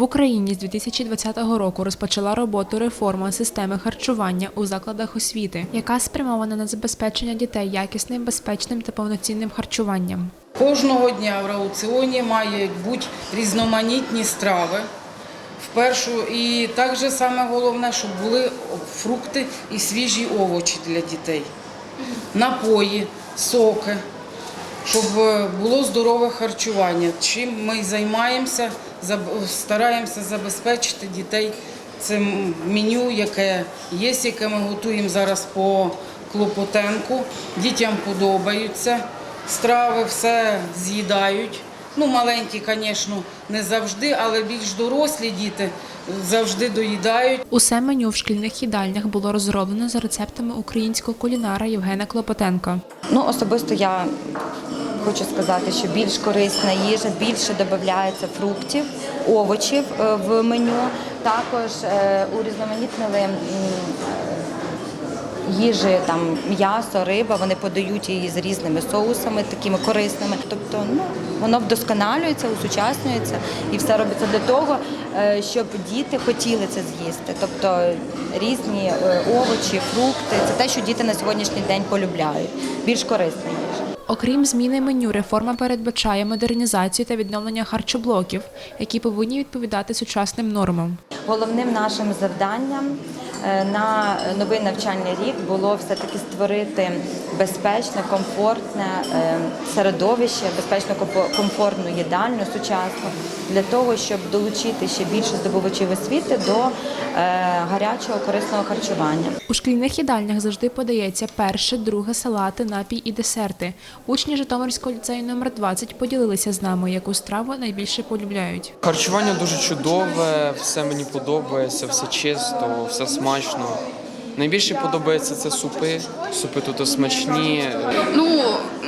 В Україні з 2020 року розпочала роботу реформа системи харчування у закладах освіти, яка спрямована на забезпечення дітей якісним, безпечним та повноцінним харчуванням. Кожного дня в раціоні мають бути різноманітні страви. В першу і так же саме головне, щоб були фрукти і свіжі овочі для дітей, напої, соки, щоб е, було здорове харчування. Чим ми займаємося, стараємося забезпечити дітей цим меню, яке є, яке ми готуємо зараз по Клопотенку. Дітям подобаються страви, все з'їдають. Ну, маленькі, звісно, не завжди, але більш дорослі діти завжди доїдають. Усе меню в шкільних їдальнях було розроблено за рецептами українського кулінара Євгена Клопотенка. Ну, особисто я хочу сказати, що більш корисна їжа, більше додається фруктів, овочів е, в меню. Також е, урізноманітнили їжі, там м'ясо, риба, вони подають її з різними соусами, такими корисними. Тобто, ну воно вдосконалюється, усучаснюється і все робиться для того, е, щоб діти хотіли це з'їсти. Тобто різні е, овочі, фрукти це те, що діти на сьогоднішній день полюбляють. Більш корисна їжа. Окрім зміни меню, реформа передбачає модернізацію та відновлення харчоблоків, які повинні відповідати сучасним нормам. Головним нашим завданням е, на новий навчальний рік було все-таки створити безпечне, комфортне е, середовище, безпечно комфо- комфортну їдальню сучасну для того, щоб долучити ще більше здобувачів освіти до е, гарячого корисного харчування. У шкільних їдальнях завжди подається перше, друге, салати, напій і десерти. Учні Житомирського ліцею номер 20 поділилися з нами, яку страву найбільше полюбляють. Харчування дуже чудове, все мені подобається, все чисто, все смачно. Найбільше подобається це супи. Супи тут смачні. Ну,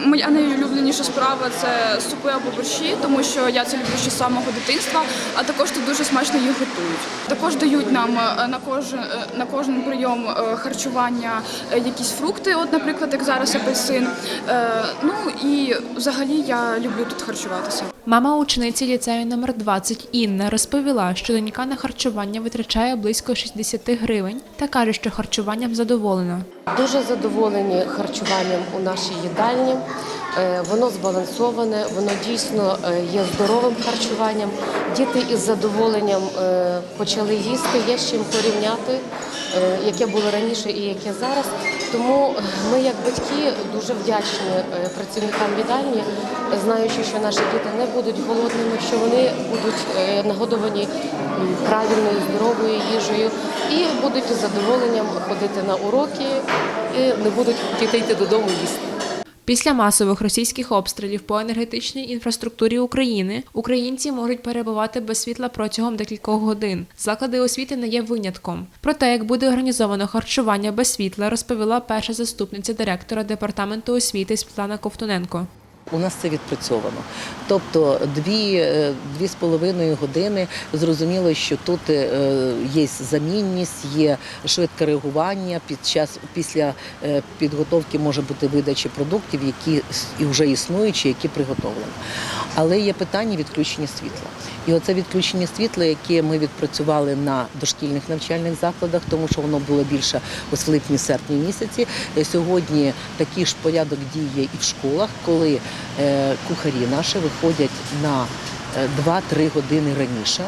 моя найулюбленіша справа це супи або борщі, тому що я це люблю ще з самого дитинства, а також тут дуже смачно їх готують. Також дають нам е, на кожен е, на кожен прийом е, харчування якісь фрукти, от, наприклад, як зараз апельсин. Ну і взагалі я люблю тут харчуватися. Мама учениці ліцею номер 20 Інна розповіла, що донька на харчування витрачає близько 60 гривень та каже, що харчуванням задоволена. Дуже задоволені харчуванням у нашій їдальні. Е, Воно збалансоване, воно дійсно е, є здоровим харчуванням. Діти із задоволенням е, почали їсти, є з чим порівняти, яке було раніше і яке зараз. Тому ми, як батьки, дуже вдячні е, працівникам їдальні, знаючи, що наші діти не будуть голодними, що вони будуть е, нагодовані правильною здоровою їжею і будуть із задоволенням ходити на уроки і не будуть діти йти додому їсти. Після масових російських обстрілів по енергетичній інфраструктурі України українці можуть перебувати без світла протягом декількох годин. Заклади освіти не є винятком. Про те, як буде організовано харчування без світла, розповіла перша заступниця директора департаменту освіти Світлана Ковтуненко. У нас це відпрацьовано. Тобто дві, е, дві з половиною години зрозуміло, що тут е, є замінність, є швидке реагування. Під час після е, підготовки може бути видача продуктів, які вже існуючі, які приготовлені. Але є питання відключення світла. І оце відключення світла, яке ми відпрацювали на дошкільних навчальних закладах, тому що воно було більше ось в липні-серпні місяці. Сьогодні такий ж порядок діє і в школах, коли кухарі наші виходять на е, 2-3 години раніше.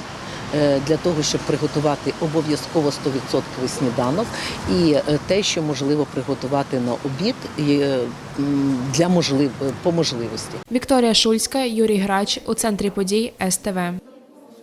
е, Для того щоб приготувати обов'язково 100% сніданок і е, те, що можливо приготувати на обід е, для можлив... по можливості. Вікторія Шульська, Юрій Грач у центрі подій СТВ.